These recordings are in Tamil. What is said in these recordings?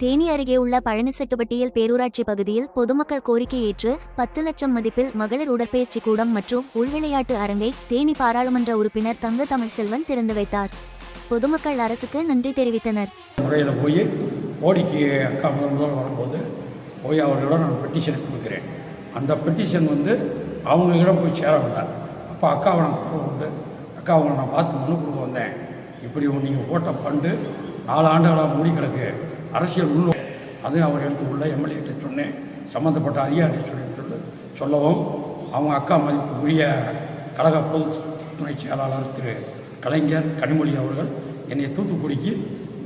தேனி அருகே உள்ள பழனிசெட்டுப்பட்டியில் பேரூராட்சி பகுதியில் பொதுமக்கள் கோரிக்கை ஏற்று பத்து லட்சம் மதிப்பில் மகளிர் உடற்பயிற்சி கூடம் மற்றும் உள்விளையாட்டு அரங்கை தேனி பாராளுமன்ற உறுப்பினர் தங்க தமிழ்செல்வன் திறந்து வைத்தார். பொதுமக்கள் அரசுக்கு நன்றி தெரிவித்தனர். முறையில் போய் மோடிக்கு அக்கா முதல் வரும்போது போய் அவர்களிடம் நான் பெட்டிஷன் கொடுக்குறேன். அந்த பெட்டிஷன் வந்து அவங்களிடம் போய் சேர விட்டார் அப்போ அக்காவை நான் தொடர்பு கொண்டு அக்கா நான் பார்த்து மனு கொடுக்க வந்தேன். இப்படி நீங்கள் போட்ட பண்டு நாலு ஆண்டுகளாக மூடி கிடக்கு அரசியல் உள்ள அது அவர் எடுத்து உள்ள எம்எல்ஏட்ட சொன்னேன். சம்மந்தப்பட்ட அதிகாரி சொல்லி சொல்லு சொல்லவும் அவங்க அக்கா மதிப்புக்குரிய கழக பொது துணை செயலாளர் திரு. கலைஞர் கனிமொழி அவர்கள் என்னை தூத்துக்குடிக்கு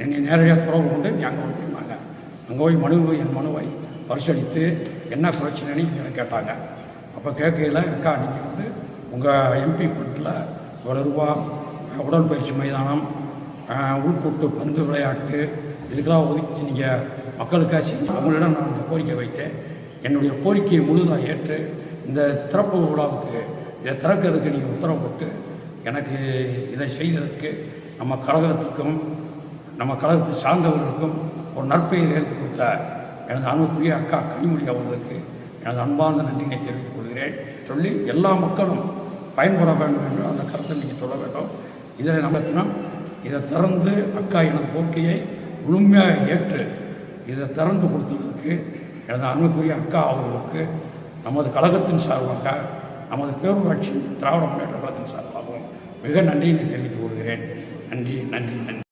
என்னை நேரடியாக தொடர்பு கொண்டு நீ அங்கே வந்துருந்தாங்க அங்கே போய் மனு என் மனுவை பரிசளித்து என்ன பிரச்சனைன்னு எங்களை கேட்டாங்க. அப்போ கேட்கையில் அக்கா நீங்கள் வந்து உங்கள் எம்பி ஃபண்டில் இவ்வளோ ரூபா உடற்பயிற்சி மைதானம் உள்கூட்டு பந்து விளையாட்டு இதுக்கெல்லாம் ஒதுக்கி நீங்கள் மக்களுக்காச்சு அவங்களிடம் நான் இந்த கோரிக்கை வைத்தேன். என்னுடைய கோரிக்கையை முழுதாக ஏற்று இந்த திறப்பு விழாவுக்கு இதை திறக்கிறதுக்கு நீங்கள் உத்தரவு போட்டு எனக்கு இதை செய்ததற்கு நம்ம கழகத்துக்கும் நம்ம கழகத்தை சார்ந்தவர்களுக்கும் ஒரு நற்பெயர் எடுத்து கொடுத்த எனது அன்புக்குரிய அக்கா கனிமொழி அவர்களுக்கு எனது அன்பார்ந்த நன்றினை தெரிவித்துக் கொள்கிறேன். சொல்லி எல்லா மக்களும் பயன்பட வேண்டும் என்று அந்த கருத்தை நீங்கள் சொல்ல வேண்டும். இதில் நம்ம இதை திறந்து அக்கா எனது கோரிக்கையை முழுமையாக ஏற்று இதை திறந்து கொடுத்ததற்கு எனது அன்புக்குரிய அக்கா அவர்களுக்கு நமது கழகத்தின் சார்பாக நமது பேரூராட்சி திராவிட முன்னேற்ற கழகத்தின் சார்பாகவும் மிக நன்றியினை தெரிவித்துக் கொள்கிறேன். நன்றி நன்றி நன்றி.